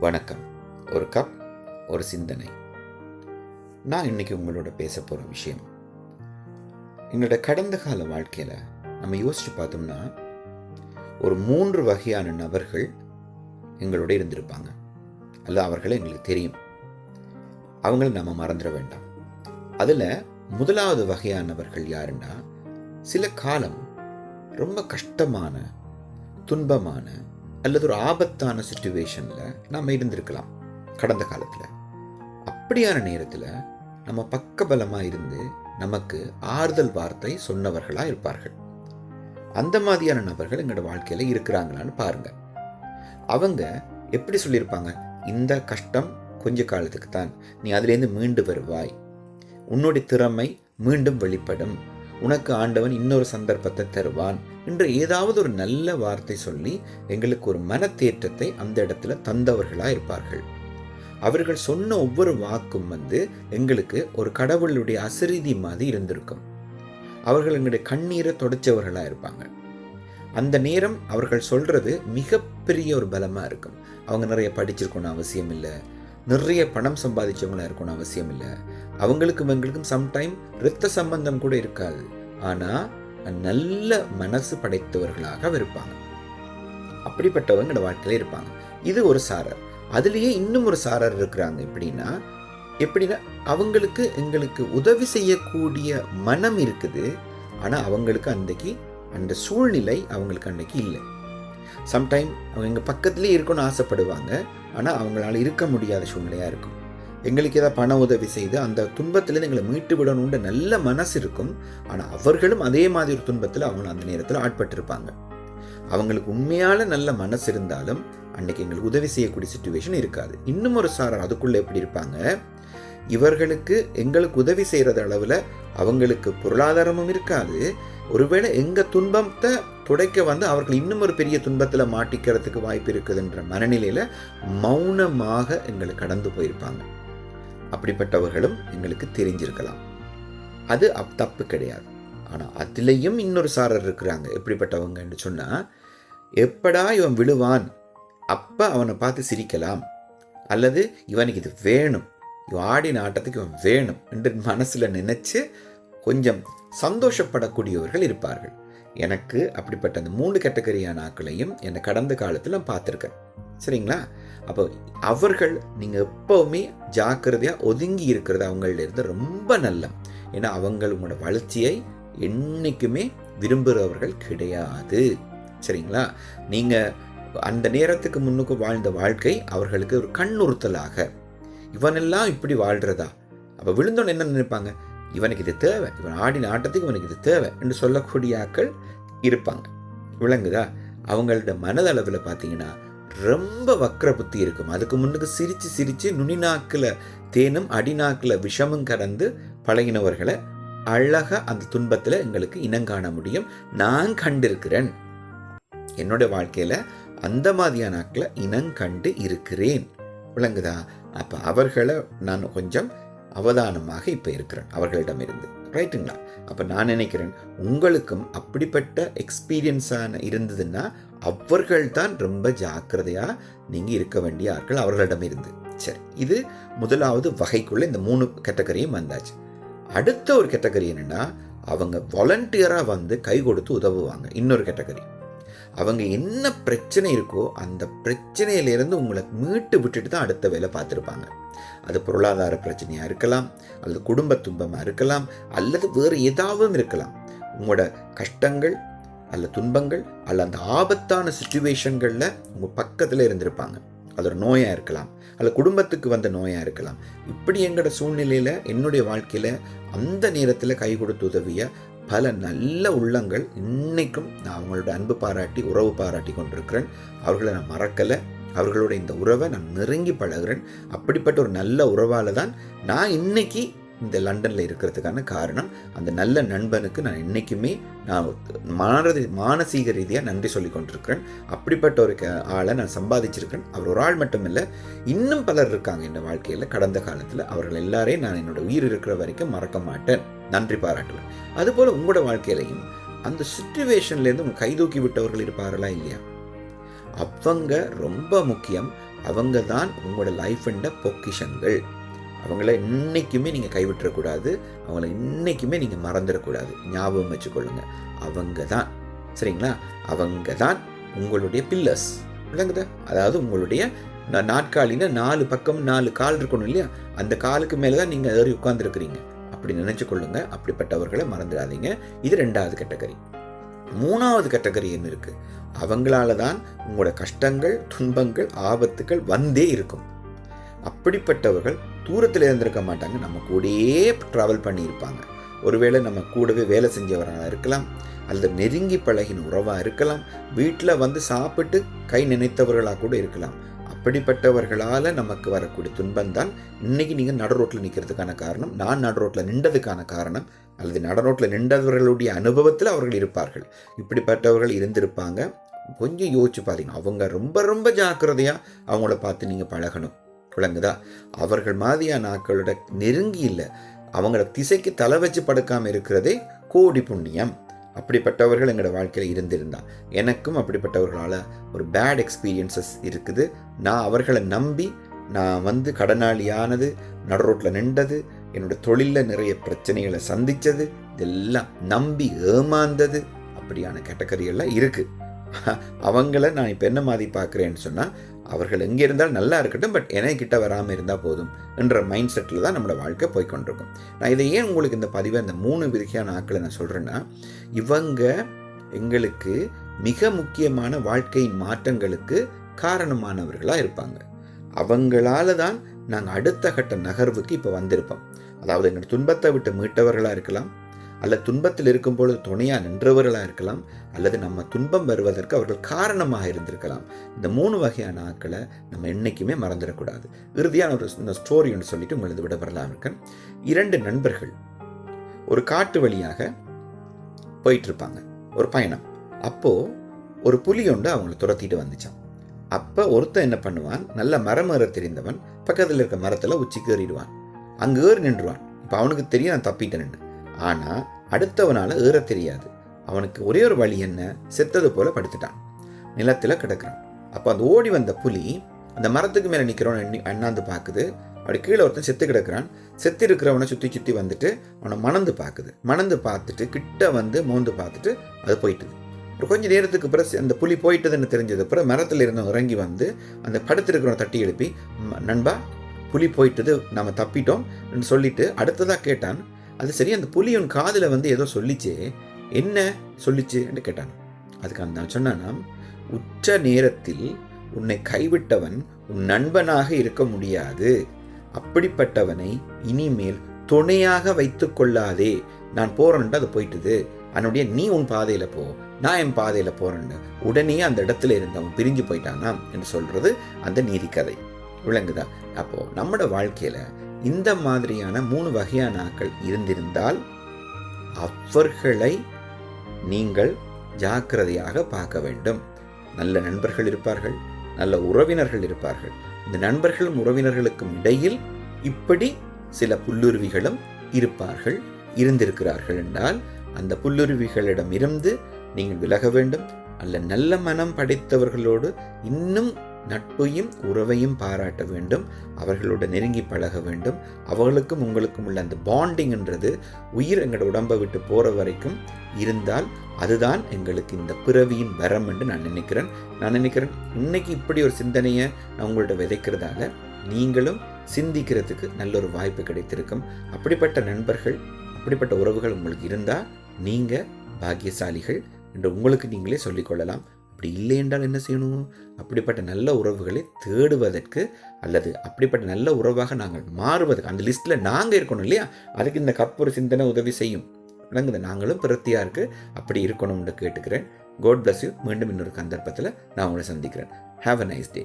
வணக்கம். ஒரு கப் ஒரு சிந்தனை. நான் இன்னைக்கு உங்களோட பேச போகிற விஷயம். எங்களோட கடந்த கால வாழ்க்கையில் நம்ம யோசிச்சு பார்த்தோம்னா ஒரு மூன்று வகையான நபர்கள் எங்களோட இருந்திருப்பாங்க. அல்ல அவர்களை எங்களுக்கு தெரியும். அவங்கள நம்ம மறந்துட வேண்டாம். அதில் முதலாவது வகையானவர்கள் யாருன்னா சில காலம் ரொம்ப கஷ்டமான துன்பமான அல்லது ஒரு ஆபத்தான சுச்சுவேஷனில் நம்ம இருந்திருக்கலாம் கடந்த காலத்தில். அப்படியான நேரத்தில் நம்ம பக்கபலமாக இருந்து நமக்கு ஆறுதல் வார்த்தை சொன்னவர்களாக இருப்பார்கள். அந்த மாதிரியான நபர்கள் எங்களோட வாழ்க்கையில் இருக்கிறாங்களான்னு பாருங்கள் அவங்க எப்படி சொல்லியிருப்பாங்க? இந்த கஷ்டம் கொஞ்ச காலத்துக்கு தான் நீ அதுலேருந்து மீண்டு வருவாய். உன்னுடைய திறமை மீண்டும் வெளிப்படும். உனக்கு ஆண்டவன் இன்னொரு சந்தர்ப்பத்தை தருவான் என்று ஏதாவது ஒரு நல்ல வார்த்தை சொல்லி எங்களுக்கு ஒரு மனத்தேற்றத்தை அந்த இடத்துல தந்தவர்களாக இருப்பார்கள். அவர்கள் சொன்ன ஒவ்வொரு வாக்கும் வந்து எங்களுக்கு ஒரு கடவுளுடைய அசரீதி மாதிரி இருந்திருக்கும். அவர்கள் எங்களுடைய கண்ணீரை தொடச்சவர்களாக இருப்பாங்க. அந்த நேரம் அவர்கள் சொல்றது மிகப்பெரிய ஒரு பலமா இருக்கும். அவங்க நிறைய படிச்சிருக்கணும் அவசியம் இல்லை நிறைய பணம் சம்பாதிச்சவங்களாக இருக்கணும் அவசியம் இல்லை அவங்களுக்கும் எங்களுக்கும் சம்டைம் இரத்த சம்பந்தம் கூட இருக்காது. ஆனா நல்ல மனசு படைத்தவர்களாக இருப்பாங்க. அப்படிப்பட்டவங்க இந்த வாழ்க்கையில் இருப்பாங்க. இது ஒரு சாரர். அதுலேயே இன்னும் ஒரு சாரர் இருக்கிறாங்க எப்படின்னா எப்படின்னா அவங்களுக்கு எங்களுக்கு உதவி செய்யக்கூடிய மனம் இருக்குது. ஆனால் அவங்களுக்கு அன்றைக்கு அந்த சூழ்நிலை அவங்களுக்கு அன்றைக்கு இல்லை. சம்டைம் அவங்க எங்கள் பக்கத்துலேயே இருக்கணும்னு ஆசைப்படுவாங்க. ஆனால் அவங்களால இருக்க முடியாத சூழ்நிலையாக இருக்கும். எங்களுக்கு ஏதாவது பண உதவி செய்து அந்த துன்பத்திலேருந்து எங்களை மீட்டு விடணுன்ற நல்ல மனசு இருக்கும். ஆனால் அவர்களும் அதே மாதிரி ஒரு துன்பத்தில் அவங்க அந்த நேரத்தில் ஆட்பட்டிருப்பாங்க. அவங்களுக்கு உண்மையான நல்ல மனசு இருந்தாலும் அன்னைக்கு எங்களுக்கு உதவி செய்யக்கூடிய சுச்சுவேஷன் இருக்காது. இன்னும் ஒரு சாரர் அதுக்குள்ளே எப்படி இருப்பாங்க? இவர்களுக்கு எங்களுக்கு உதவி செய்கிறது அளவில் அவங்களுக்கு பொருளாதாரமும் இருக்காது. ஒருவேளை எங்கள் துன்பத்தை துடைக்க வந்து அவர்கள் இன்னும் ஒரு பெரிய துன்பத்தில் மாட்டிக்கிறதுக்கு வாய்ப்பு இருக்குதுன்ற மனநிலையில் மௌனமாக எங்களை கடந்து போயிருப்பாங்க. அப்படிப்பட்டவர்களும் எங்களுக்கு தெரிஞ்சிருக்கலாம். அது அப் தப்பு கிடையாது. ஆனால் அதுலேயும் இன்னொரு சாரர் இருக்கிறாங்க. எப்படிப்பட்டவங்கன்னு சொன்னால் எப்படா இவன் விழுவான் அப்போ அவனை பார்த்து சிரிக்கலாம். அல்லது இவனுக்கு இது வேணும் இவன் ஆடின ஆட்டத்துக்கு இவன் வேணும் என்று மனசில் நினச்சி கொஞ்சம் சந்தோஷப்படக்கூடியவர்கள் இருப்பார்கள். எனக்கு அப்படிப்பட்ட அந்த மூணு கேட்டகரியான ஆக்களையும் என்னை கடந்த காலத்தில் நான் பார்த்துருக்கேன். சரிங்களா? அப்போ அவர்கள் நீங்கள் எப்போவுமே ஜாக்கிரதையாக ஒதுங்கி இருக்கிறது அவங்கள்ட்ட இருந்து ரொம்ப நல்ல ஏன்னா உங்களோட வளர்ச்சியை என்றைக்குமே விரும்புகிறவர்கள் கிடையாது. சரிங்களா? நீங்கள் அந்த நேரத்துக்கு முன்னுக்கு வாழ்ந்த வாழ்க்கை அவர்களுக்கு ஒரு கண்ணுறுத்தலாக. இவனெல்லாம் இப்படி வாழ்கிறதா அப்போ விழுந்தோன்னு என்ன நினைப்பாங்க? இவனுக்கு இது தேவை. இவன் ஆடின ஆட்டத்துக்கு இவனுக்கு இது தேவை என்று சொல்லக்கூடிய ஆக்கள் இருப்பாங்க. விளங்குதா? அவங்களோட மனதளவில் பார்த்தீங்கன்னா ரொம்ப வக்ர புத்தி இருக்கும். அதுக்கு முன்னுக்கு சிரித்து சிரித்து நுனிநாக்கில் தேனும் அடிநாக்கில் விஷமும் கடந்து பழகினவர்களை அழகாக அந்த துன்பத்தில் எங்களுக்கு இனங்காண முடியும். நான் கண்டிருக்கிறேன். என்னுடைய வாழ்க்கையில் அந்த மாதிரியான ஆக்களை இனங்கண்டு இருக்கிறேன். விளங்குதா? அப்போ அவர்களை நான் கொஞ்சம் அவதானமாக இப்போ இருக்கிறேன் அவர்களிடமிருந்து. ரைட்டுங்களா அப்போ நான் நினைக்கிறேன் உங்களுக்கும் அப்படிப்பட்ட எக்ஸ்பீரியன்ஸான இருந்ததுன்னா அவர்கள் தான் ரொம்ப ஜாக்கிரதையாக நீங்கள் இருக்க வேண்டிய ஆட்கள் அவர்களிடம் இருந்து சரி இது முதலாவது வகைக்குள்ளே இந்த மூணு கேட்டகரியும் வந்தாச்சு. அடுத்த ஒரு கேட்டகரி என்னென்னா அவங்க வாலண்டியராக வந்து கை கொடுத்து உதவுவாங்க. இன்னொரு கேட்டகரி அவங்க என்ன பிரச்சனை இருக்கோ அந்த பிரச்சனையிலேருந்து உங்களை மீட்டு விட்டுட்டு தான் அடுத்த வேலை பார்த்துருப்பாங்க. அது பொருளாதார பிரச்சனையாக இருக்கலாம் அல்லது குடும்ப துன்பமாக இருக்கலாம் அல்லது வேறு ஏதாவது இருக்கலாம். உங்களோட கஷ்டங்கள் அல்ல துன்பங்கள் அல்ல அந்த ஆபத்தான சுச்சுவேஷன்களில் உங்கள் பக்கத்தில் இருந்திருப்பாங்க. அது ஒரு நோயாக இருக்கலாம் அல்ல குடும்பத்துக்கு வந்த நோயாக இருக்கலாம். இப்படி எங்களோட சூழ்நிலையில் என்னுடைய வாழ்க்கையில் அந்த நேரத்தில் கை கொடுத்து உதவிய பல நல்ல உள்ளங்கள் இன்றைக்கும் நான் அவங்களோட அன்பு பாராட்டி உறவு பாராட்டி கொண்டிருக்கிறேன். அவர்களை நான் மறக்கலை. அவர்களோட இந்த உறவை நான் நெருங்கி பழகிறேன். அப்படிப்பட்ட ஒரு நல்ல உறவால் தான் நான் இன்னைக்கு இந்த லண்டனில் இருக்கிறதுக்கான காரணம். அந்த நல்ல நண்பனுக்கு நான் என்றைக்குமே நான் மானதி மானசீக ரீதியாக நன்றி சொல்லி கொண்டிருக்கிறேன். அப்படிப்பட்ட ஒரு ஆளை நான் சம்பாதிச்சிருக்கேன் அவர் ஒரு ஆள் மட்டும் இல்லை இன்னும் பலர் இருக்காங்க என் வாழ்க்கையில். கடந்த காலத்தில் அவர்கள் எல்லாரையும் நான் என்னோட உயிர் இருக்கிற வரைக்கும் மறக்க மாட்டேன். நன்றி பாராட்டுவேன். அதுபோல் உங்களோட வாழ்க்கையிலையும் அந்த சுச்சுவேஷன்லேருந்து உங்கள் கைதூக்கி விட்டவர்கள் இருப்பார்களா இல்லையா? அவங்க ரொம்ப முக்கியம். அவங்க தான் உங்களோட லைஃப்ன்ற பொக்கிஷங்கள். அவங்கள இன்றைக்குமே நீங்கள் கைவிட்டுறக்கூடாது. அவங்கள இன்றைக்குமே நீங்கள் மறந்துடக்கூடாது. ஞாபகம் வச்சுக்கொள்ளுங்க. அவங்க தான் சரிங்களா? அவங்க தான் உங்களுடைய பில்லர்ஸ் விளங்குதா? அதாவது உங்களுடைய நா- நாலு பக்கம் நாலு கால் இருக்கணும் இல்லையா? அந்த காலுக்கு மேலே தான் நீங்கள் ஏறி உட்காந்துருக்குறீங்க அப்படி நினைச்சு கொள்ளுங்க. அப்படிப்பட்டவர்களை மறந்துடாதீங்க. இது ரெண்டாவது கேட்டகரி மூணாவது கேட்டகரி என்ன இருக்கு? அவங்களால தான் உங்களோட கஷ்டங்கள் துன்பங்கள் ஆபத்துகள் வந்தே இருக்கும். அப்படிப்பட்டவர்கள் தூரத்தில் இருந்திருக்க மாட்டாங்க. நம்ம கூடயே ட்ராவல் பண்ணியிருப்பாங்க. ஒருவேளை நம்ம கூடவே வேலை செஞ்சவராக இருக்கலாம். அல்லது நெருங்கி பழகின உறவாக இருக்கலாம். வீட்டில் வந்து சாப்பிட்டு கை நினைத்தவர்களாக கூட இருக்கலாம். அப்படிப்பட்டவர்களால் நமக்கு வரக்கூடிய துன்பம் தான் இன்னைக்கு நீங்கள் நடு ரோட்டில் நிற்கிறதுக்கான காரணம். நான் நடு ரோட்டில் நின்றதுக்கான காரணம். அல்லது நடு ரோட்டில் நின்றவர்களுடைய அனுபவத்தில் அவர்கள் இருப்பார்கள். இப்படிப்பட்டவர்கள் இருந்திருப்பாங்க. கொஞ்சம் யோசிச்சு பாருங்க. அவங்க ரொம்ப ரொம்ப ஜாக்கிரதையாக அவங்கள பார்த்து நீங்கள் பழகணும். விளங்குதா? அவர்கள் மாதிரியான ஆக்களோட நெருங்கி இல்லை. அவங்கள திசைக்கு தலை வச்சு படுக்காமல் இருக்கிறதே கோடி புண்ணியம். அப்படிப்பட்டவர்கள் எங்களோட வாழ்க்கையில் இருந்திருந்தா எனக்கும் அப்படிப்பட்டவர்களால் ஒரு பேட் எக்ஸ்பீரியன்சஸ் இருக்குது. நான் அவர்களை நம்பி நான் வந்து கடனாளியானது நடுரோட்டில் நின்றது என்னோட தொழிலில் நிறைய பிரச்சனைகளை சந்தித்தது இதெல்லாம் நம்பி ஏமாந்தது அப்படியான கேட்டகரியெல்லாம் இருக்குது அவங்கள நான் இப்போ என்ன மாதிரி பார்க்குறேன்னு சொன்னால் அவர்கள் எங்கே இருந்தாலும் நல்லா இருக்கட்டும் பட் கிட்ட வராமல் இருந்தால் போதும் என்ற மைண்ட் செட்டில் தான் நம்மளோட வாழ்க்கை போய்கொண்டிருக்கும் நான் இதை ஏன் உங்களுக்கு இந்த பதிவை இந்த மூணு விதியான ஆட்களை நான் சொல்கிறேன்னா இவங்க எங்களுக்கு மிக முக்கியமான வாழ்க்கையின் மாற்றங்களுக்கு காரணமானவர்களாக இருப்பாங்க. அவங்களால தான் நாங்கள் அடுத்த கட்ட நகர்வுக்கு இப்போ வந்திருப்போம். அதாவது எங்கள் துன்பத்தை விட்டு மீட்டவர்களாக இருக்கலாம் அல்ல துன்பத்தில் இருக்கும் பொழுது துணையாக நின்றவர்களாக இருக்கலாம் அல்லது நம்ம துன்பம் வருவதற்கு அவர்கள் காரணமாக இருந்திருக்கலாம். இந்த மூணு வகையான ஆட்களை நம்ம என்றைக்குமே மறந்துடக்கூடாது. இறுதியான ஒரு இந்த ஸ்டோரி ஒன்று சொல்லிட்டு எழுதுவிட வரலாம் இருக்கேன். இரண்டு நண்பர்கள் ஒரு காட்டு வழியாக போயிட்டு இருப்பாங்க ஒரு பயணம். அப்போ ஒரு புலி ஒன்று அவங்கள துரத்திட்டு வந்துச்சான் அப்போ ஒருத்தன் என்ன பண்ணுவான்? நல்ல மரம் ஏற தெரிந்தவன் பக்கத்தில் இருக்க மரத்தில் உச்சிக்கு ஏறிடுவான் அங்கே ஏறி நின்றுவான். இப்போ அவனுக்கு தெரியும் நான் தப்பிட்டேன்னு. ஆனால் அடுத்தவனால் ஏற தெரியாது. அவனுக்கு ஒரே ஒரு வழி என்ன? செத்தது போல படுத்துட்டான். நிலத்தில் கிடக்குறான். அப்போ அந்த ஓடி வந்த புலி அந்த மரத்துக்கு மேலே நிற்கிறவன் எண்ணி அண்ணாந்து பார்க்குது அப்படி கீழே ஒருத்தன் செத்து கிடக்குறான். செத்து இருக்கிறவனை சுற்றி சுற்றி வந்துட்டு அவனை மணந்து பார்க்குது மணந்து பார்த்துட்டு கிட்ட வந்து மோந்து பார்த்துட்டு அது போயிட்டுது. ஒரு கொஞ்ச நேரத்துக்கு பிறகு அந்த புலி போயிட்டதுன்னு தெரிஞ்சது அப்புறம் மரத்தில் இருந்து இறங்கி வந்து அந்த படுத்திருக்கிறவனை தட்டி எழுப்பி நண்பா புலி போயிட்டது. நம்ம தப்பிட்டோம். சொல்லிட்டு அடுத்ததாக கேட்டான். அது சரி அந்த புலி உன் காதில் வந்து ஏதோ சொல்லிச்சே. என்ன சொல்லிச்சு என்று கேட்டான். அதுக்கு அந்த நான் சொன்னானா உச்ச நேரத்தில் உன்னை கைவிட்டவன் உன் நண்பனாக இருக்க முடியாது. அப்படிப்பட்டவனை இனிமேல் துணையாக வைத்து கொள்ளாதே. நான் போறேன்ட்டு அது போயிட்டுது. அதனுடைய நீ உன் பாதையில் போ. நான் என் பாதையில் போறேன்னு உடனே அந்த இடத்துல இருந்தவன் பிரிஞ்சு போயிட்டானா என்று சொல்றது அந்த நீதி கதை விளங்குதா? அப்போ நம்மளோட வாழ்க்கையில இந்த மாதிரியான மூணு வகையான ஆட்கள் இருந்திருந்தால் அவர்களை நீங்கள் ஜாக்கிரதையாக பார்க்க வேண்டும். நல்ல நண்பர்கள் இருப்பார்கள் நல்ல உறவினர்கள் இருப்பார்கள். இந்த நண்பர்களும் உறவினர்களுக்கும் இடையில் இப்படி சில புல்லுருவிகளும் இருப்பார்கள் இருந்திருக்கிறார்கள் என்றால் அந்த புல்லுருவிகளிடம் இருந்து நீங்கள் விலக வேண்டும். அல்ல நல்ல மனம் படைத்தவர்களோடு இன்னும் நட்பையும் உறவையும் பாராட்ட வேண்டும் அவர்களோட நெருங்கி பழக வேண்டும். அவர்களுக்கும் உங்களுக்கும் உள்ள அந்த பாண்டிங்ன்றது உயிர் எங்களோட உடம்பை விட்டு போகிற வரைக்கும் இருந்தால் அதுதான் எங்களுக்கு இந்த பிறவியின் வரம் என்று நான் நினைக்கிறேன். நான் நினைக்கிறேன் இன்னைக்கு இப்படி ஒரு சிந்தனையை நான் உங்கள்கிட்ட விதைக்கிறதால நீங்களும் சிந்திக்கிறதுக்கு நல்ல ஒரு வாய்ப்பு கிடைத்திருக்கும். அப்படிப்பட்ட நண்பர்கள் அப்படிப்பட்ட உறவுகள் உங்களுக்கு இருந்தால் நீங்கள் பாக்கியசாலிகள் என்று உங்களுக்கு நீங்களே சொல்லிக்கொள்ளலாம் அப்படி இல்லை என்றால் என்ன செய்யணும்? அப்படிப்பட்ட நல்ல உறவுகளை தேடுவதற்கு அல்லது அப்படிப்பட்ட நல்ல உறவாக நாங்கள் மாறுவதற்கு அந்த லிஸ்ட்டில் நாங்கள் இருக்கணும் இல்லையா? அதுக்கு இந்த கற்பூர சிந்தனை உதவி செய்யும். விளங்குது. நாங்களும் பிரத்தியாருக்கு அப்படி இருக்கணும்னு கேட்டுக்கிறேன். காட் பிளஸ் யூ மீண்டும் இன்னொரு சந்தர்ப்பத்தில் நான் உங்களை சந்திக்கிறேன். Have a nice day